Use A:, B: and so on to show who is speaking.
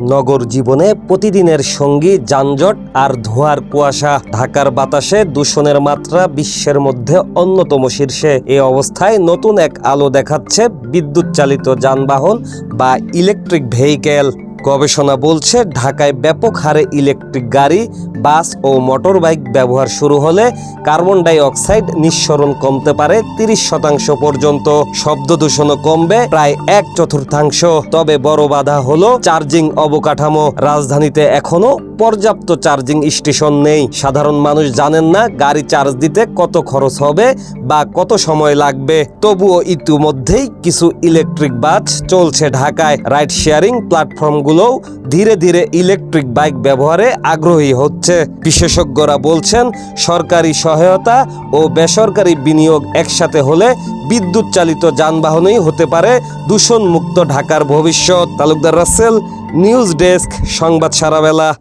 A: নগর জীবনে প্রতিদিনের সঙ্গী, যানজট আর ধোঁয়ার কুয়াশা। ঢাকার বাতাসে দূষণের মাত্রা বিশ্বের মধ্যে অন্যতম শীর্ষে। এ অবস্থায় নতুন এক আলো দেখাচ্ছে বিদ্যুৎ চালিত যানবাহন বা ইলেকট্রিক ভেহিকেল। গবেষণা বলছে, ঢাকায় ব্যাপক হারে ইলেকট্রিক গাড়ি, বাস ও মোটরবাইক ব্যবহার শুরু হলে কার্বন ডাই অক্সাইড নিঃসরণ কমতে পারে তিরিশ শতাংশ পর্যন্ত। শব্দ দূষণও কমবে প্রায় এক চতুর্থাংশ। তবে বড় বাধা হলো চার্জিং অবকাঠামো। রাজধানীতে এখনও পর্যাপ্ত চার্জিং স্টেশন নেই। সাধারণ মানুষ জানেন না গাড়ি চার্জ দিতে কত খরচ হবে বা কত সময় লাগবে। তবুও ইতিমধ্যেই কিছু ইলেকট্রিক বাস চলছে ঢাকায়। রাইড শেয়ারিং প্ল্যাটফর্মগুলোও ধীরে ধীরে ইলেকট্রিক বাইক ব্যবহারে আগ্রহী হচ্ছে। বিশেষজ্ঞরা বলছেন, সরকারি সহায়তা ও বেসরকারি বিনিয়োগ একসাথে হলে বিদ্যুৎ চালিত যানবাহনই হতে পারে দূষণমুক্ত ঢাকার ভবিষ্যৎ। তালুকদার রাসেল, নিউজ ডেস্ক, সংবাদ সারাবেলা।